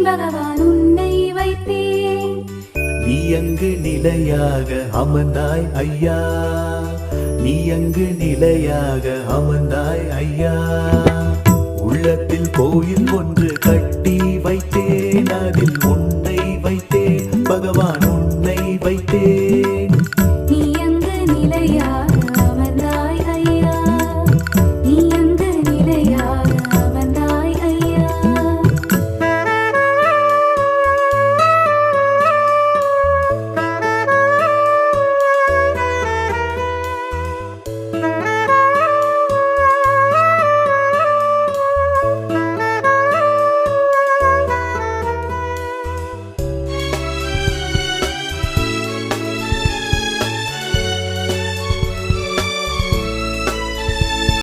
என் பகவான் உன்னை வைத்தேன். நீ அங்கு நிலையாக அமர்ந்தாய் ஐயா. நீ அங்கு நிலையாக அமர்ந்தாய் ஐயா. உள்ளத்தில் கோயில் ஒன்று கட்டி வைத்தேன். அதில் உன்னை வைத்தேன். பகவான் உன்னை வைத்தேன்.